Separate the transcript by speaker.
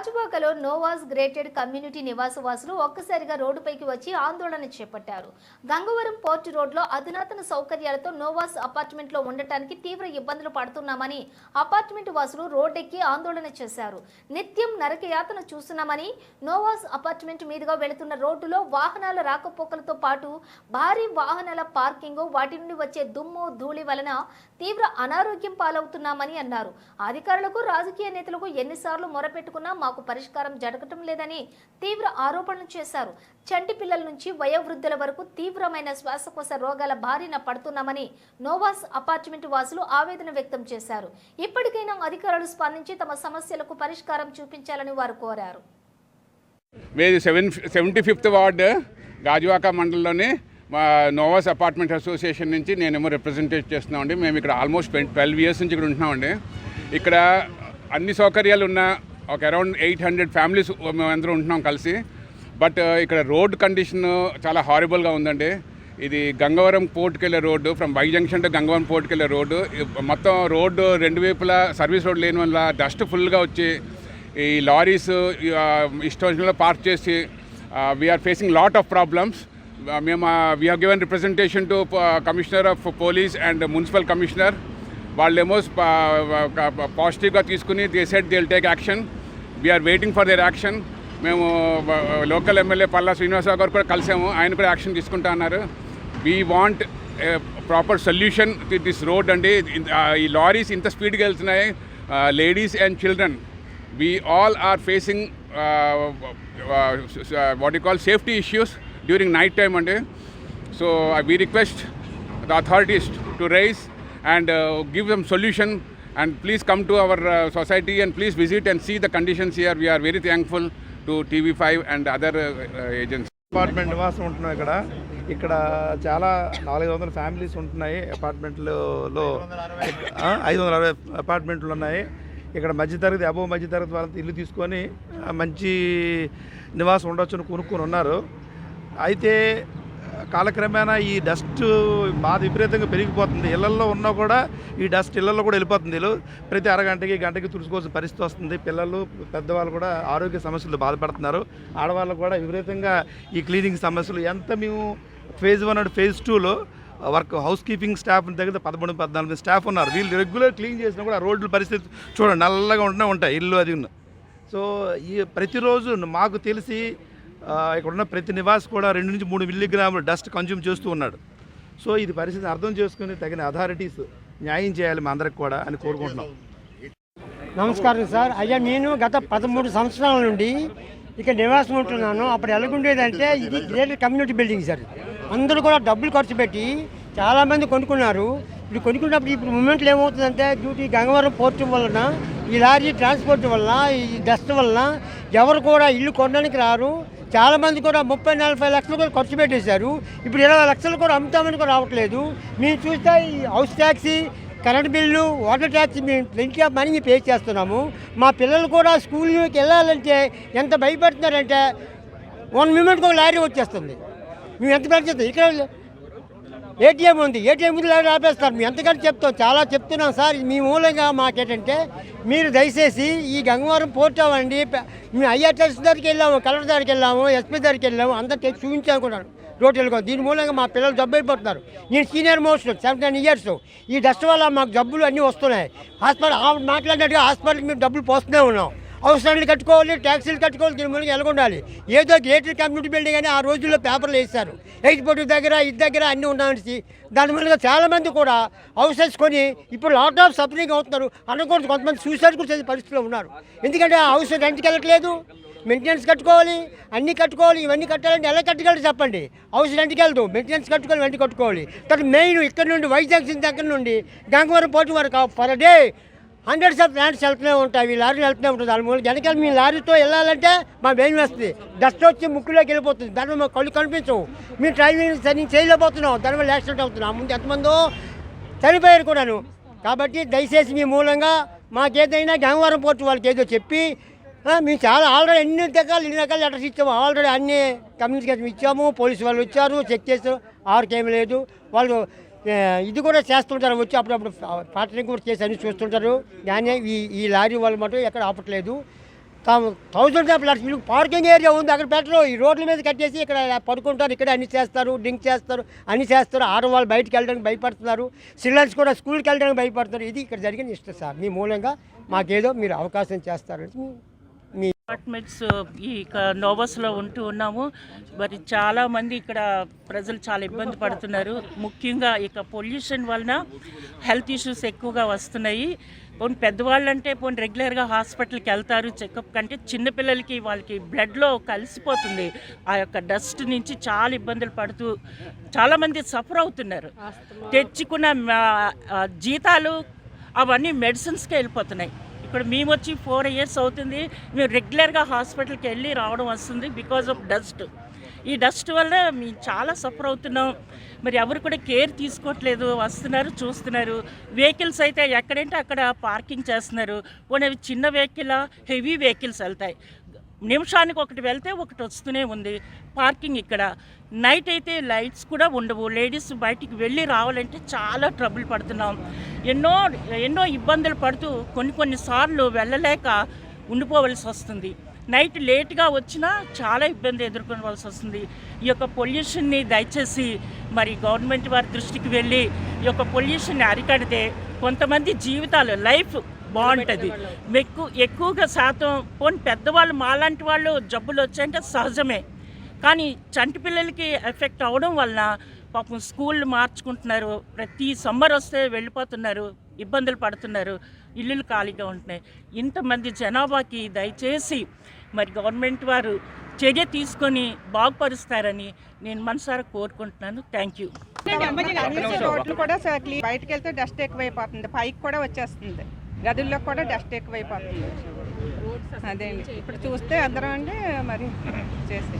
Speaker 1: గాజువాకలో నోవాస్ grated community నివాసవాసులు ఒక్కసారిగా రోడ్డుపైకి వచ్చి ఆందోళన చేపట్టారు. గంగవరం పోర్ట్ రోడ్లో అధునాతన సౌకర్యాలతో నోవాస్ అపార్ట్మెంట్లో ఉండటానికి తీవ్ర ఇబ్బందులు పడుతున్నామని అపార్ట్మెంట్ వాసులు రోడ్డెక్కి ఆందోళన చేశారు. నిత్యం నరకయాతన చూస్తున్నామని నోవాస్ అపార్ట్మెంట్ మీదుగా వెళుతున్న రోడ్డులో వాహనాల రాకపోకలతో పాటు భారీ వాహనాల పార్కింగ్ వాటి నుండి వచ్చే దుమ్ము ధూళి వలన తీవ్ర అనారోగ్యం పాలవుతున్నామని అన్నారు. అధికారులకు రాజకీయ నేతలకు ఎన్నిసార్లు మొరపెట్టుకున్నా మాకు పరిష్కారం జరగటం లేదని తీవ్ర ఆరోపణలు చేశారు. చంటి పిల్లల నుంచి వయోవృద్ధుల వరకు తీవ్రమైన శ్వాసకోశ రోగాల బారిన పడుతున్నామని నోవాస్ అపార్ట్మెంట్ వాసులు ఆవేదన వ్యక్తం చేశారు. ఇప్పటికైనా అధికారులు స్పందించి తమ సమస్యలకు పరిష్కారం చూపించాలని వారు కోరారు.
Speaker 2: మీది seven seventy fifth ward Gajuwaka మండలంలోని మా నోవాస్ అపార్ట్మెంట్ అసోసియేషన్ నుంచి నేనేమో రిప్రజెంటేట్ చేస్తున్నామండి. మేము ఇక్కడ ఆల్మోస్ట్ ట్వెల్వ్ ఇయర్స్ నుంచి ఇక్కడ ఉంటున్నామండి. ఇక్కడ అన్ని సౌకర్యాలు ఉన్న ఒక అరౌండ్ ఎయిట్ హండ్రెడ్ ఫ్యామిలీస్ మేమందరం ఉంటున్నాం కలిసి. బట్ uh, ఇక్కడ రోడ్ కండిషన్ చాలా హారిబుల్గా ఉందండి. ఇది గంగవరం పోర్ట్కి వెళ్ళే road from Y junction to Gangavaram పోర్ట్కి వెళ్ళే రోడ్డు మొత్తం రోడ్డు రెండు వైపులా సర్వీస్ రోడ్ లేని వల్ల డస్ట్ ఫుల్గా వచ్చి ఈ లారీస్ ఇష్టంలో పార్క్ చేసి we're facing lot of problems మేము we have given representation to commissioner of police and municipal commissioner వాళ్ళేమో uh, uh, పాజిటివ్గా తీసుకుని they set they take action we're waiting for their action మేము లోకల్ ఎమ్మెల్యే పల్లా శ్రీనివాసరావు గారు కూడా కలిసాము. ఆయన కూడా యాక్షన్ తీసుకుంటా అన్నారు. We want proper solution this road అండి. ఈ లారీస్ ఇంత స్పీడ్గా వెళ్తున్నాయి. Ladies and children we all are facing what uh, call safety issues call night time అండి. So I we request the authorities to raise and give them solution and please come to our society and please visit and see the conditions here we are very thankful to TV five and other agency
Speaker 3: apartment నివాసం ఉంటున్నాం ఇక్కడ. ఇక్కడ చాలా నాలుగు వందల families ఉంటున్నాయి అపార్ట్మెంట్లలో ఐదు వందల అరవై అపార్ట్మెంట్లు ఉన్నాయి. ఇక్కడ మధ్య మధ్యతరగతి అబో మధ్యతరగతి వాళ్ళ ఇల్లు తీసుకొని మంచి నివాసం ఉండొచ్చు అని కొనుక్కొని ఉన్నారు. అయితే కాలక్రమేణా ఈ డస్ట్ బాధ విపరీతంగా పెరిగిపోతుంది. ఇళ్ళలో ఉన్నా కూడా ఈ డస్ట్ ఇళ్ళలో కూడా వెళ్ళిపోతుంది. ప్రతి అరగంటకి గంటకి తుడుచుకోవాల్సిన పరిస్థితి వస్తుంది. పిల్లలు పెద్దవాళ్ళు కూడా ఆరోగ్య సమస్యలు బాధపడుతున్నారు. ఆడవాళ్ళు కూడా విపరీతంగా ఈ క్లీనింగ్ సమస్యలు. ఎంత మేము ఫేజ్ వన్ అండ్ ఫేజ్ టూలో వర్క్ హౌస్ కీపింగ్ స్టాఫ్ దగ్గర పదమూడు పద్నాలుగు స్టాఫ్ ఉన్నారు. వీళ్ళు రెగ్యులర్ క్లీన్ చేసినా కూడా రోడ్ల పరిస్థితి చూడండి నల్లగా ఉంటూనే ఉంటాయి. ఇల్లు అది ఉన్న. సో ఈ ప్రతిరోజు మాకు తెలిసి ఇక్కడ ఉన్న ప్రతి నివాస్ కూడా రెండు నుంచి మూడు మిల్లీగ్రాములు డస్ట్ కన్జ్యూమ్ చేస్తూ ఉన్నాడు. సో ఇది పరిస్థితి అర్థం చేసుకుని తగిన అథారిటీస్ న్యాయం చేయాలి మా అందరికి కూడా అని కోరుకుంటున్నాం.
Speaker 4: నమస్కారం సార్. అయ్యా నేను గత పదమూడు సంవత్సరాల నుండి ఇక్కడ నివాసం ఉంటున్నాను. అప్పుడు ఎలాగుండేదంటే ఇది గ్రేటర్ కమ్యూనిటీ బిల్డింగ్ సార్. అందరూ కూడా డబ్బులు ఖర్చు పెట్టి చాలామంది కొనుక్కున్నారు. ఇప్పుడు కొనుక్కున్నప్పుడు ఇప్పుడు మూమెంట్లు ఏమవుతుందంటే డ్యూటీ గంగవరం పోర్టు వలన ఈ లారీ ట్రాన్స్పోర్ట్ వల్ల ఈ డస్ట్ వలన ఎవరు కూడా ఇల్లు కొనడానికి రారు. చాలామంది కూడా ముప్పై నలభై లక్షలు కూడా ఖర్చు పెట్టేశారు. ఇప్పుడు ఇరవై లక్షలు కూడా అమ్ముతామని కూడా రావట్లేదు. మేము చూస్తే ఈ house tax current bill water tax మేము ప్లెంటీ ఆఫ్ మనీ పే చేస్తున్నాము. మా పిల్లలు కూడా స్కూల్కి వెళ్ళాలంటే ఎంత భయపడుతున్నారంటే వన్ మినిట్కి ఒక లారీ వచ్చేస్తుంది. మేము ఎంత పెంచుతాం ఇక్కడ ఏటీఎం ఉంది ఏటీఎం ముందు లారీ ఆపేస్తారు. మేము ఎంతకంటే చెప్తాం చాలా చెప్తున్నాం సార్. మీ మూలంగా మాకేటంటే మీరు దయచేసి ఈ గంగవరం పోర్ట్ అవ్వండి. ప- మేము ఐఆర్టీఎస్ దగ్గరికి వెళ్ళాము కలెక్టర్ దగ్గరికి వెళ్ళాము ఎస్పీ దగ్గరికి వెళ్ళాము అందరికీ చూపించాలనుకున్నాను రోడ్లు దీని మూలంగా మా పిల్లలు జబ్బు అయిపోతున్నారు. నేను సీనియర్ మోస్ట్ సెవెంటీన్ ఇయర్స్. ఈ డస్ట్ వల్ల మాకు జబ్బులు అన్నీ వస్తున్నాయి. హాస్పిటల్ మాట్లాడినట్టుగా హాస్పిటల్కి మేము డబ్బులు పోస్తూనే ఉన్నాం. అవసరాన్ని కట్టుకోవాలి ట్యాక్సీలు కట్టుకోవాలి దీని మూలంగా ఎలాగొండాలి. ఏదో గేటెడ్ కమ్యూనిటీ బిల్డింగ్ అని ఆ రోజుల్లో పేపర్లు వేస్తారు ఎయిర్పోర్ట్ దగ్గర ఇది దగ్గర అన్నీ ఉన్నాయని దాని మూలంగా చాలామంది కూడా హౌసెస్ కొని ఇప్పుడు లాట్ ఆఫ్ సఫరింగ్ అవుతున్నారు. అనుకోండి కొంతమంది సూసైడ్ కూడా చేసే పరిస్థితిలో ఉన్నారు. ఎందుకంటే ఆ హౌస్ రెంట్కి వెళ్ళట్లేదు. మెయింటెనెన్స్ కట్టుకోవాలి అన్నీ కట్టుకోవాలి ఇవన్నీ కట్టాలంటే ఎలా కట్టగలరు చెప్పండి? హౌస్ రెంట్కి వెళ్తాం మెయింటెనెన్స్ కట్టుకోవాలి వెంట కట్టుకోవాలి. తర్వాత మెయిన్ ఇక్కడ నుండి వైజాగ్ దగ్గర నుండి గంగవరం పోటీ వరకు పర్ డే హండ్రెడ్ సెల్ఫ్ ల్యాండ్స్ వెళ్తూనే ఉంటాయి. ఈ లారీ వెళ్తూనే ఉంటుంది మూడు వెనకాల మీ లారీతో వెళ్ళాలంటే మా భయం వేస్తుంది డస్ట్ వచ్చి ముక్కులోకి వెళ్ళిపోతుంది. దాని మా కళ్ళు కనిపించవు. మీ డ్రైవింగ్ సరిగ్గా చేయలేకపోతున్నాం దానివల్ల యాక్సిడెంట్ అవుతున్నాం. ముందు ఎంతమందో చనిపోయారు కూడాను. కాబట్టి దయచేసి మీ మూలంగా మాకేదైనా గంగవరం పోర్టు వాళ్ళకి ఏదో చెప్పి మేము చాలా ఆల్రెడీ ఎన్ని రకాలు ఎన్ని రకాల లెటర్స్ ఇచ్చాము ఆల్రెడీ అన్ని కమ్యూనికేషన్ ఇచ్చాము. పోలీసు వాళ్ళు వచ్చారు చెక్ చేస్తారు ఆరుకేమీ లేదు. వాళ్ళు ఇది కూడా చేస్తుంటారు. వచ్చి అప్పుడప్పుడు పాటరింగ్ కూడా చేసి అన్ని చూస్తుంటారు. కానీ ఈ ఈ లారీ వాళ్ళు మటు ఎక్కడ ఆపట్లేదు. థౌజండ్ ఆఫ్ లక్షలు పార్కింగ్ ఏరియా ఉంది అక్కడ పెట్టరు. ఈ రోడ్ల మీద కట్టేసి ఇక్కడ పడుకుంటారు. ఇక్కడ అన్ని చేస్తారు. డ్రింక్ చేస్తారు. అన్ని చేస్తారు. ఆడవాళ్ళు బయటికి వెళ్ళడానికి భయపడుతున్నారు. చిల్డ్రన్స్ కూడా స్కూల్కి వెళ్ళడానికి భయపడుతున్నారు. ఇది ఇక్కడ జరిగిన ఇష్టం సార్. మీ మూలంగా మాకేదో మీరు అవకాశం చేస్తారని
Speaker 5: అపార్ట్మెంట్స్ ఈ నోవస్లో ఉంటూ ఉన్నాము. మరి చాలా మంది ఇక్కడ ప్రజలు చాలా ఇబ్బంది పడుతున్నారు. ముఖ్యంగా ఇక పొల్యూషన్ వలన హెల్త్ ఇష్యూస్ ఎక్కువగా వస్తున్నాయి. పోనీ పెద్దవాళ్ళంటే పోనీ రెగ్యులర్గా హాస్పిటల్కి వెళ్తారు చెకప్ కంటే చిన్నపిల్లలకి వాళ్ళకి బ్లడ్లో కలిసిపోతుంది. ఆ యొక్క డస్ట్ నుంచి చాలా ఇబ్బందులు పడుతూ చాలామంది సఫర్ అవుతున్నారు. తెచ్చుకున్న జీతాలు అవన్నీ మెడిసిన్స్కి వెళ్ళిపోతున్నాయి. ఇప్పుడు మేము వచ్చి ఫోర్ ఇయర్స్ అవుతుంది. మేము రెగ్యులర్గా హాస్పిటల్కి వెళ్ళి రావడం వస్తుంది బికాజ్ ఆఫ్ డస్ట్ ఈ డస్ట్ వల్ల మేము చాలా సఫర్ అవుతున్నాం. మరి ఎవరు కూడా కేర్ తీసుకోవట్లేదు. వస్తున్నారు చూస్తున్నారు. వెహికల్స్ అయితే ఎక్కడంటే అక్కడ పార్కింగ్ చేస్తున్నారు. పోనీ అవి చిన్న వెహికల్ హెవీ వెహికల్స్ వెళ్తాయి. నిమిషానికి ఒకటి వెళ్తే ఒకటి వస్తూనే ఉంది. పార్కింగ్ ఇక్కడ. నైట్ అయితే లైట్స్ కూడా ఉండవు. లేడీస్ బయటికి వెళ్ళి రావాలంటే చాలా ట్రబుల్ పడుతున్నాం. ఎన్నో ఎన్నో ఇబ్బందులు పడుతూ కొన్ని కొన్ని సార్లు వెళ్ళలేక ఉండిపోవలసి వస్తుంది. నైట్ లేట్గా వచ్చినా చాలా ఇబ్బంది ఎదుర్కోవాల్సి వస్తుంది. ఈ యొక్క పొల్యూషన్ని దయచేసి మరి గవర్నమెంట్ వారి దృష్టికి వెళ్ళి ఈ యొక్క పొల్యూషన్ని అరికడితే కొంతమంది జీవితాలు లైఫ్ బాగుంటుంది. ఎక్కువ ఎక్కువగా శాతం పోనీ పెద్దవాళ్ళు మాలాంటి వాళ్ళు జబ్బులు వచ్చాయంటే సహజమే. కానీ చంటి పిల్లలకి ఎఫెక్ట్ అవడం వలన పాపం స్కూళ్ళు మార్చుకుంటున్నారు. ప్రతి సమ్మర్ వస్తే వెళ్ళిపోతున్నారు. ఇబ్బందులు పడుతున్నారు. ఇల్లులు ఖాళీగా ఉంటున్నాయి. ఇంతమంది జనాభాకి దయచేసి మరి గవర్నమెంట్ వారు చర్య తీసుకొని బాగుపరుస్తారని నేను మనసారా కోరుకుంటున్నాను. Thank you.
Speaker 6: రోడ్లు కూడా బయటకు వెళ్తే డస్ట్ ఎక్కువైపోతుంది. పైకి కూడా వచ్చేస్తుంది. గదుల్లో కూడా డస్ట్ ఎక్కువైపోతుంది. అదే ఇప్పుడు చూస్తే అందరం అండి మరి చేసి